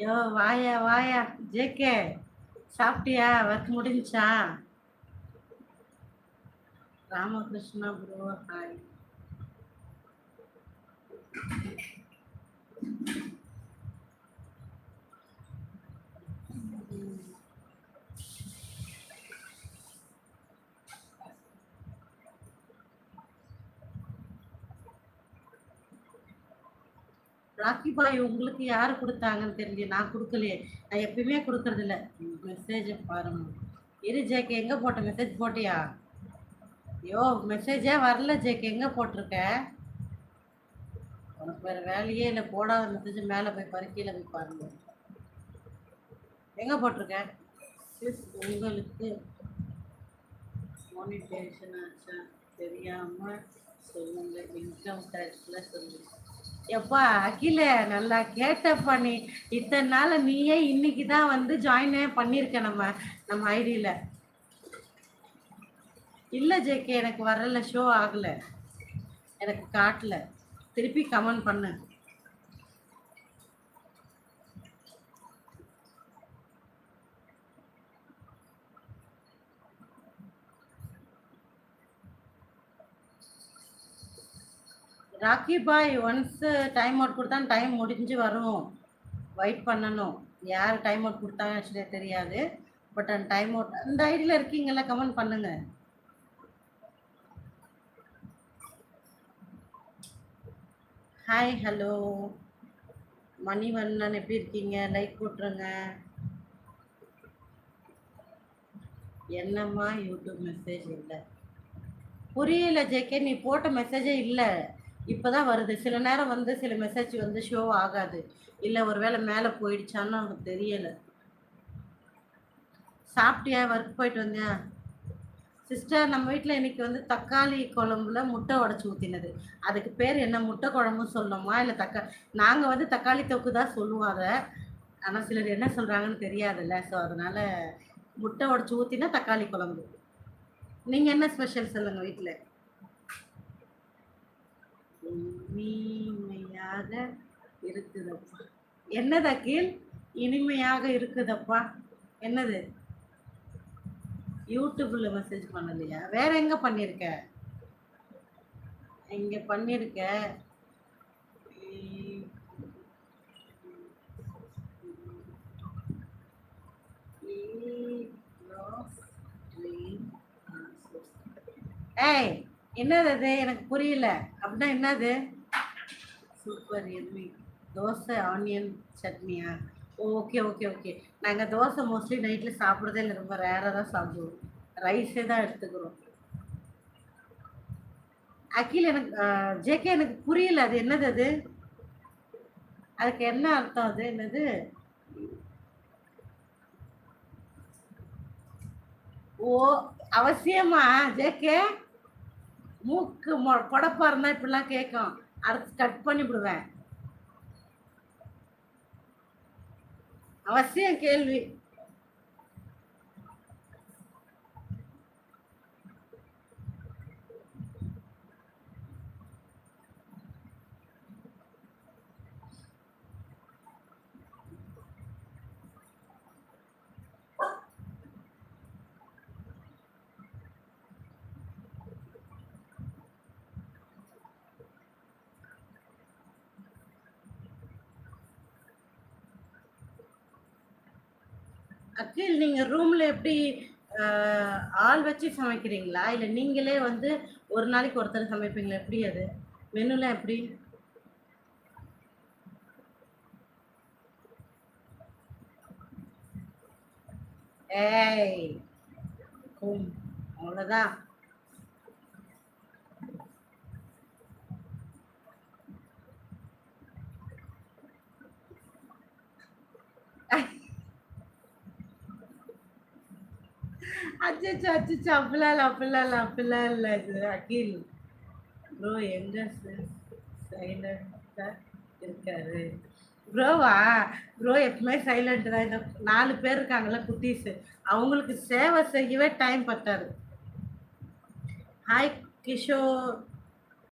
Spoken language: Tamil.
யோ வாயா வாயா. ஜேகே சாப்பிட்டியா? ஒர்க் முடிஞ்சா Ramakrishna bro hi Rocky Bhai உங்களுக்கு யார் கொடுத்தாங்கன்னு தெரியல நான் கொடுக்கலையே. நான் எப்பயுமே கொடுக்கறது இல்ல. மெசேஜை பாருங்க. இரு ஜேக்கு எங்கே போட்ட மெசேஜ் போட்டியா? ஐயோ மெசேஜே வரல ஜேக்கு எங்கே போட்டிருக்க? உனக்கு வேறு வேலையே இல்லை. போடாத மெசேஜ் மேலே போய் பாரு கீழே போய் பாருங்க. எங்கே போட்டிருக்க? உங்களுக்கு மானிட்டேஷன் ஆச்சா தெரியாமல் சொல்லுங்க. இன்கம் டேக்ஸில் சொல்லுங்க. எப்பா அகில நல்லா கேட்டப்பா நீ. இத்தனை நாள் நீயே இன்னைக்கு தான் வந்து ஜாயின் பண்ணியிருக்க நம்ம நம்ம ஐடியில் இல்லை ஜேகே எனக்கு வரல ஷோ ஆகலை. எனக்கு காட்டல. திருப்பி கமெண்ட் பண்ணு. Rocky Bhai once time out கொடுத்தா டைம் முடிஞ்சு வரும். வெயிட் பண்ணணும். யார் டைம் அவுட் கொடுத்தாங்க ஆக்சுவலி தெரியாது. பட் அந்த டைம் அவுட் அந்த ஐடியில் இருக்கீங்களா கமெண்ட் பண்ணுங்க. ஹாய் ஹலோ மணிவண்ணன் எப்படி இருக்கீங்க? லைக் போட்டுருங்க. என்னம்மா யூடியூப் மெசேஜ் இல்லை. புரியல ஜேகே நீ போட்ட மெசேஜே இல்லை. இப்போதான் வருது. சில நேரம் வந்து சில மெசேஜ் வந்து ஷோ ஆகாது. இல்லை ஒருவேளை மேலே போயிடுச்சான்னு எனக்கு தெரியலை. சாப்பிட்டியா? ஒர்க் போயிட்டு வந்தியா? சிஸ்டர் நம்ம வீட்டில் இன்னைக்கு வந்து தக்காளி குழம்புல முட்டை உடச்சி ஊற்றினது அதுக்கு பேர் என்ன? முட்டை குழம்புன்னு சொல்லணுமா? இல்லை தக்கா நாங்கள் வந்து தக்காளி தொக்கு தான் சொல்லுவோம் அதை. ஆனால் சிலர் என்ன சொல்கிறாங்கன்னு தெரியாதுல்ல. ஸோ அதனால் முட்டை உடச்சி ஊற்றினா தக்காளி குழம்பு. நீங்கள் என்ன ஸ்பெஷல் சொல்லுங்கள் வீட்டில் இனிமையாக இருக்குதப்பா. என்னது அகில்? இனிமையாக இருக்குதப்பா. என்னது? யூடியூப்பில் மெசேஜ் பண்ணலையா? வேற எங்கே பண்ணியிருக்க இங்கே பண்ணியிருக்க ஏய் என்னது அது? எனக்கு புரியல. அப்படின்னா என்னது? சூப்பர் எம்மி தோசை ஆனியன் சட்னியா? ஓகே ஓகே ஓகே நாங்கள் தோசை மோஸ்ட்லி நைட்டில் சாப்பிட்றதே இல்லை. ரொம்ப ரேராக தான் சாப்பிடுவோம். ரைஸே தான் எடுத்துக்கிறோம். அகில் எனக்கு ஜேகே எனக்கு புரியல. அது என்னது அது? அதுக்கு என்ன அர்த்தம் அது? என்னது? ஓ அவசியமா? ஜேகே மூக்கு மொ புடப்பா இருந்தால் இப்படிலாம் கேட்கும் அடுத்து கட் பண்ணி விடுவேன். அவசியம் கேள்வி. அகில் நீங்கள் ரூமில் எப்படி ஆள் வச்சு சமைக்கிறீங்களா? இல்லை நீங்களே வந்து ஒரு நாளைக்கு ஒருத்தர் சமைப்பீங்களா? எப்படி அது? மெனுலாம் எப்படி? ஏய் அவ்வளோதான் அச்சச்சோ அச்சச்சோ அப்படிலாம் இல்லை அப்படிலாம் இல்லை அப்படிலாம் இல்லை இது அகில். ப்ரோ எங்க சைலண்டாக இருக்காரு. ப்ரோவா ப்ரோ எப்பவுமே சைலண்ட் தான். இந்த நாலு பேர் இருக்காங்கல்ல குட்டீஸு. அவங்களுக்கு சேவை செய்யவே டைம் பத்தாது. ஹாய் கிஷோர்.